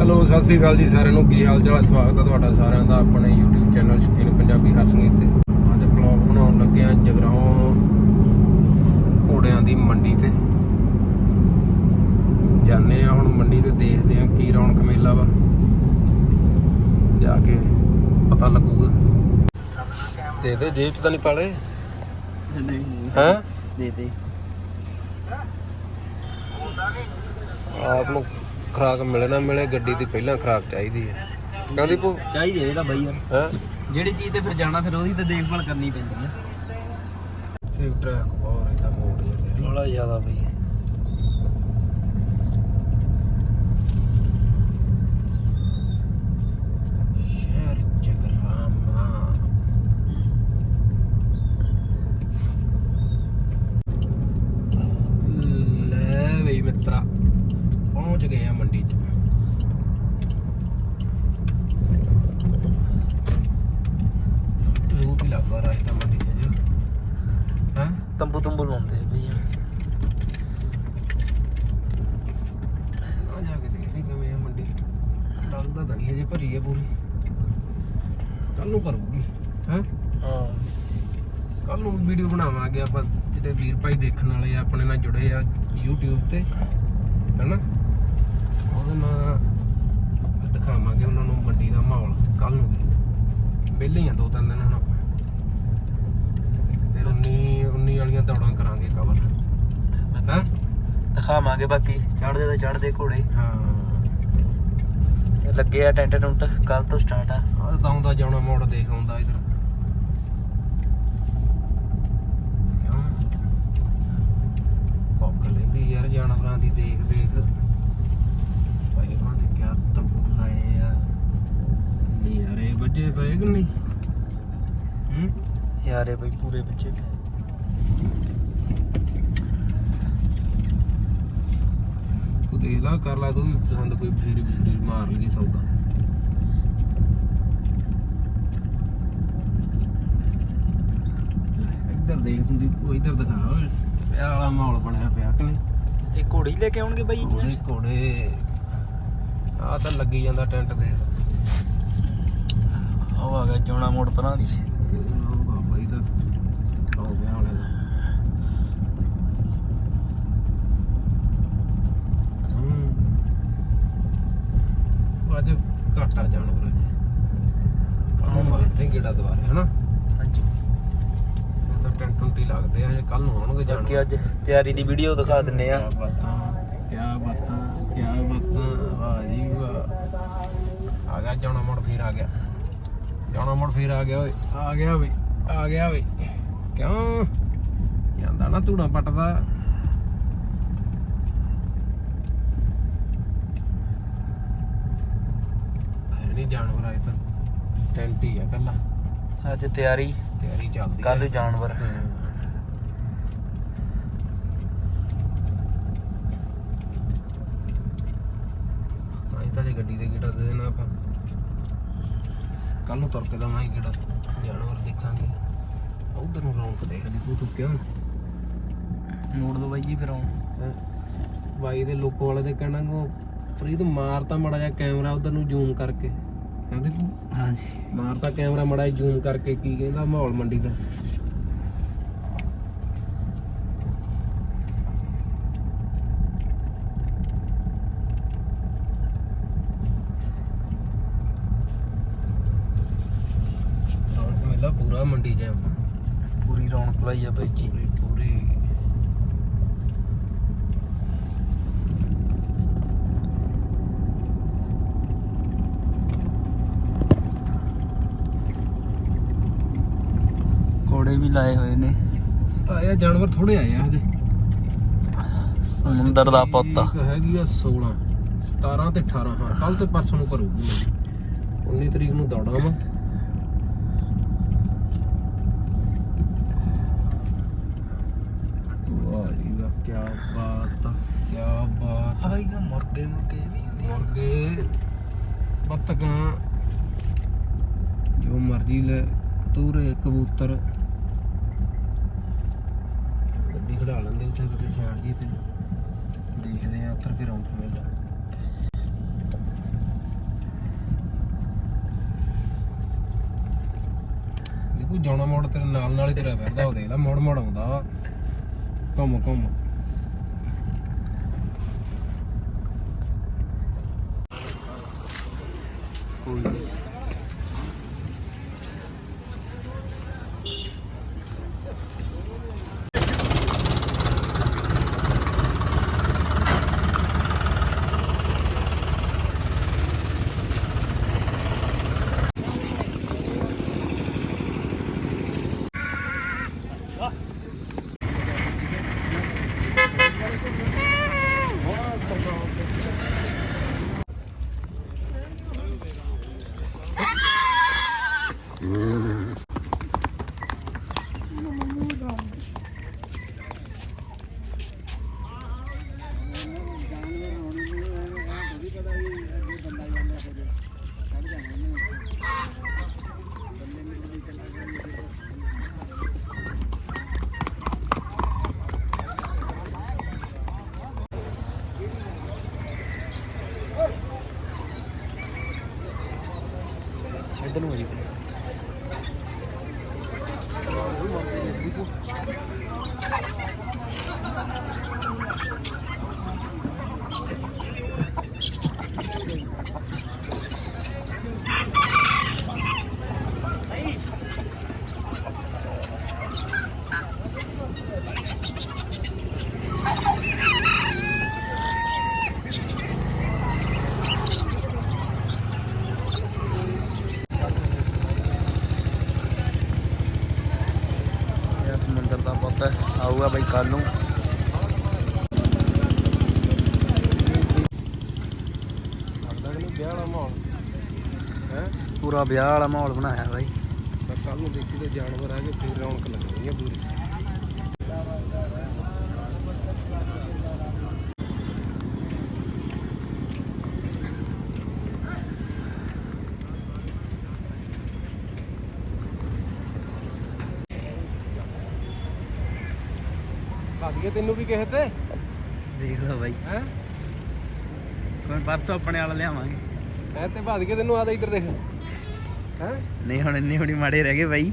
Hello Sat Sri ਅਕਾਲ ਜੀ ਸਾਰਿਆਂ ਨੂੰ। ਕੀ ਹਾਲ ਚਾਲ? ਹੈ ਸਵਾਗਤ ਹੈ ਤੁਹਾਡਾ ਸਾਰਿਆਂ ਦਾ ਆਪਣੇ YouTube ਚੈਨਲ ਸ਼ਕੀਨ ਪੰਜਾਬੀ ਹਰਸਮੀਤ ਤੇ। ਅੱਜ ਬਲੌਗ ਬਣਾਉਣ ਲੱਗੇ ਆ ਜਗਰਾਉਂ ਘੋੜਿਆਂ ਦੀ ਮੰਡੀ ਤੇ। ਜਾਂਦੇ ਆ ਹੁਣ ਮੰਡੀ ਤੇ ਦੇਖਦੇ ਆ ਕੀ ਰੌਣਕ ਮੇਲਾ ਵਾ। ਜਾ ਕੇ ਪਤਾ ਲੱਗੂਗਾ। ਦੇ ਦੇ ਜੇਬ ਚ ਤਾਂ ਨਹੀਂ ਪਾਲੇ? ਨਹੀਂ। ਹੈ? ਦੇ ਦੇ। ਆਪ ਨੂੰ ਖਰਾਕ ਮਿਲੇ ਨਾ ਮਿਲੇ ਗੱਡੀ ਦੀ ਪਹਿਲਾਂ ਖਰਾਕ ਚਾਹੀਦੀ ਹੈ। ਕਹਿੰਦੀ ਪੂ ਚਾਹੀਦੇ ਇਹਦਾ ਬਾਈ ਯਾਰ। ਹੈ? ਜਿਹੜੀ ਚੀਜ਼ ਤੇ ਫਿਰ ਜਾਣਾ ਫਿਰ ਉਹਦੀ ਤਾਂ ਦੇਖਭਾਲ ਕਰਨੀ ਪੈਂਦੀ ਆ ਸਿਵ ਟਰੈਕ ਬਹੁਤ ਰਹਿੰਦਾ ਮੋੜ ਜੇ ਤੇ ਬੜਾ ਜ਼ਿਆਦਾ ਬਈ ਸ਼ਹਿਰ ਜਗਰਾਮਾ ਲੈ ਬਈ ਮਿੱਤਰਾ ਪਹੁੰਚ ਗਏ ਆ ਮੰਡੀ 'ਚ। ਰੂਪ ਹੀ ਲੱਗਦਾ ਰਾਸਤਾ ਮੰਡੀ 'ਚ ਜੋ। ਹਾਂ? ਤੰਬੂ ਤੰਬੂ ਲਾਉਂਦੇ ਬਈ। ਆ ਜਾ ਕੇ ਦੇਖਦੇ ਕਿਵੇਂ ਆ ਮੰਡੀ। ਲੱਗਦਾ ਤਾਂ ਨਹੀਂ ਹਜੇ ਭਰੀ ਆ ਪੂਰੀ। ਕੱਲ ਨੂੰ ਕਰੂਗੀ ਹੈ? ਹਾਂ। ਕੱਲ ਨੂੰ ਵੀਡੀਓ ਬਣਾਵਾਂਗੇ ਆਪਾਂ ਜਿਹੜੇ ਵੀਰ ਭਾਈ ਦੇਖਣ ਵਾਲੇ ਆ ਆਪਣੇ ਨਾਲ ਜੁੜੇ ਆ YouTube ਤੇ ਹੈਨਾ ਉਹਦੇ ਨਾਲ ਦਿਖਾਵਾਂਗੇ ਉਹਨਾਂ ਨੂੰ ਮੰਡੀ ਦਾ ਮਾਹੌਲ ਕੱਲ ਨੂੰ ਵੀ ਵਿਹਲੇ ਹੀ ਆ ਦੋ ਤਿੰਨ ਦਿਨ ਹੁਣ ਆਪਾਂ। ਫਿਰ 19 19 ਵਾਲੀਆਂ ਦੌੜਾਂ ਕਰਾਂਗੇ ਕਵਰ ਹੈਂ? ਦਿਖਾਵਾਂਗੇ ਬਾਕੀ ਚੜਦੇ ਤਾਂ ਚੜਦੇ ਘੋੜੇ। ਹਾਂ। ਲੱਗੇ ਆ ਟੈਂਟ ਟੁੰਟ ਕੱਲ ਤੋਂ ਸਟਾਰਟ ਆ। ਆਹ ਤਾਂ ਆਉਂਦਾ ਜਾਣਾ ਮੋੜ ਦੇਖ ਆਉਂਦਾ ਇਧਰ। ਕਿਉਂ? ਭੁੱਖ ਲੈਂਦੀ ਯਾਰ ਜਾਨਵਰਾਂ ਦੀ ਦੇਖ ਦੇਖ ਭਾਈ ਉਹਨਾਂ ਦੇ ਕਿਆ ਤੰਬੂ ਲਾਏ ਆ ਨਿਆਰੇ ਵੱਜੇ ਪਏ ਕਿ ਨਹੀਂ? ਹੂੰ? ਯਾਰੇ ਬਈ ਪੂਰੇ ਪਿੱਛੇ ਤੂੰ ਦੇਖ ਲਾ ਕਰ ਲਾ ਤੂੰ ਵੀ ਪਸੰਦ ਕੋਈ ਬਸ਼ੀਰੀ ਬਸ਼ੀਰੀ ਮਾਰ ਲਈ ਸੌਦਾ। ਇੱਧਰ ਦੇਖ ਤੂੰ ਦੀ ਉਹ ਇੱਧਰ ਦਿਖਾ ਓਏ। ਪਿਆ ਵਾਲਾ ਮਾਹੌਲ ਬਣਿਆ ਪਿਆ ਕਿ ਨਹੀਂ? ਇਹ ਘੋੜੇ ਲੈ ਕੇ ਆਉਣਗੇ ਬਾਈ? ਘੋੜੇ ਘੋੜੇ। ਆ ਤਾਂ ਲੱਗੀ ਜਾਂਦਾ ਟੈਂਟ ਦੇ ਉਹ ਆ ਗਿਆ ਜੋਣਾ ਮੋੜ ਪਰਾਂ ਦੀ। ਅੱਜ ਘਾਟਾ ਜਾਨਵਰ ਅੱਜ ਕਾਹਨੂੰ ਮਾਰਦੇ ਗੇੜਾ ਦੁਬਾਰੇ ਹਨਾ? ਹਾਂਜੀ। ਇਹ ਤਾਂ ਟੈਂਟ ਟੁੰਟੀ ਲੱਗਦੇ ਆ ਜੇ ਕੱਲ ਨੂੰ ਆਉਣਗੇ ਜਾਨਵਰ। ਅੱਜ ਤਿਆਰੀ ਦੀ ਵੀਡੀਓ ਦਿਖਾ ਦਿੰਨੇ ਆ। ਕਿਆ ਬਾਤਾਂ ਕਿਆ ਬਾਤਾਂ ਕਿਆ ਬਾਤਾਂ ਵਾਹ ਜੀ ਵਾਹ। ਆ ਗਿਆ ਜਾਣਾ ਮੋੜ ਫੇਰ ਆ ਗਿਆ। ਜਾਣਾ ਮੋੜ ਫੇਰ ਆ ਗਿਆ ਓਏ। ਆ ਗਿਆ ਓਏ ਆ ਗਿਆ ਓਏ। ਕਿਉਂ? ਜਾਂਦਾ ਨਾ ਧੂੜਾ ਪੱਟਦਾ। ਨਹੀਂ ਜਾਨਵਰ ਆਏ ਤਾਂ। ਟੈਂਟ ਹੀ ਆ ਕੱਲਾ ਅੱਜ ਤਿਆਰੀ। ਤਿਆਰੀ ਚੱਲਦੀ ਕੱਲ ਜਾਨਵਰ। ਆਈ ਤਾਂ ਜੇ ਗੱਡੀ ਤੇ ਗੇੜਾ ਦੇ ਦੇਣਾ ਆਪਾਂ। ਕੱਲ ਨੂੰ ਤੁਰ ਕੇ ਦਵਾਂਗੇ ਗੇੜਾ ਜਾਨਵਰ ਦੇਖਾਂਗੇ। ਉਧਰ ਨੂੰ ਰੌਣਕ ਦੇਖਦੀ ਤੂੰ ਤੂੰ ਕਿਉਂ? ਮੋੜ ਦੋ ਬਾਈ ਜੀ ਫਿਰ ਆਉਂ? ਬਾਈ ਦੇ ਲੋਕੋ ਵਾਲੇ ਦੇ ਕਹਿਣਾ ਕੋ ਫਰੀਦ ਮਾਰ ਤਾਂ ਮੜਾ ਜਾ ਕੈਮਰਾ ਉਧਰ ਨੂੰ ਜ਼ੂਮ ਕਰਕੇ। ਕਹਿੰਦੇ ਤੂੰ ਹਾਂਜੀ। ਮਾਰ ਤਾਂ ਕੈਮਰਾ ਮੜਾ ਜ਼ੂਮ ਕਰਕੇ ਕੀ ਕਹਿੰਦਾ ਮਾਹੌਲ ਮੰਡੀ ਦਾ ਰੌਣਕ ਮੇਲਾ ਪੂਰਾ ਮੰਡੀ ਹੈ ਪੂਰੀ ਰੌਣਕ ਲਾਈ ਆ ਬਾਈ ਜੀ। ਪੂਰੀ ਘੋੜੇ ਵੀ ਲਾਏ ਹੋਏ ਨੇ। ਆਇਆ ਜਾਨਵਰ ਥੋੜੇ ਆਏ ਆ ਹਜੇ। ਸਮੁੰਦਰ ਦਾ ਪੁੱਤ। ਹੈਗੀ ਆ 16 17 ਤੇ 18 ਹਾਂ ਕੱਲ ਤੇ ਪਰਸੋਂ ਨੂੰ ਕਰੂਗੀ। ਮੰਡੀ 19 ਤਰੀਕ ਨੂੰ ਦੌੜਾਂ ਵਾ। ਜੀ ਦਾ ਕੀ ਬਾਤ ਆ ਕੀ ਬਾਤ ਆ। ਇਹ ਮੁਰਗੇ ਮੁਰਗੇ ਵੀ ਹੁੰਦੇ ਆ। ਮੁਰਗੇ ਬੱਤਕਾਂ। ਜੋ ਮਰਜ਼ੀ ਲੈ ਕਤੂਰੇ ਕਬੂਤਰ। ਗੱਡੀ ਖੜਾ ਲੈਂਦੇ ਉੱਥੇ ਕਿਤੇ ਸਾਈਡ ਜੀ ਤੇ। ਦੇਖਦੇ ਆ ਉੱਤਰ ਕੇ ਰੌਣਕ ਮੇਲਾ ਕੋਈ ਜਾਣਾ ਮੋੜ ਤੇਰੇ ਨਾਲ ਨਾਲ ਹੀ ਤੇਰਾ ਫਿਰਦਾ ਉਹ ਦੇਖ ਲੈ ਮੋੜ ਮੋੜ ਆਉਂਦਾ। ਵਾ। ਘੁੰਮ ਘੁੰਮ ਕੋਈ ਨੀ। ਇੱਧਰ ਨੂੰ ਹੋ ਜੀ ਇਹ ਦਾ ਪੁੱਤ ਆਊਗਾ ਬਾਈ ਕੱਲ ਨੂੰ। ਪੂਰਾ ਵਿਆਹ ਵਾਲਾ ਮਾਹੌਲ ਬਣਾਇਆ ਬਾਈ। ਤਾਂ ਕੱਲ ਨੂੰ ਦੇਖੀ ਤੇ ਜਾਨਵਰ ਆ ਕੇ ਫਿਰ ਰੌਣਕ ਲੱਗਣੀ ਹੈ ਪੂਰੀ। ਭਾਗੀਏ ਤੈਨੂੰ ਵੀ ਕਿਸੇ ਤੇ? ਦੇਖ ਲਓ ਬਾਈ। ਹੈ? ਕੋਈ ਪਰਸੋਂ ਆਪਣੇ ਵਾਲਾ ਲਿਆਵਾਂਗੇ। ਐ ਤੇ ਭਾਗੀਏ ਤੈਨੂੰ ਆਦਾ ਇੱਧਰ ਦੇਖ। ਹੈ? ਨਹੀਂ ਹੁਣ ਇੰਨੇ ਹੁਣੀ ਮਾੜੇ ਰਹਿ ਗਏ ਬਾਈ।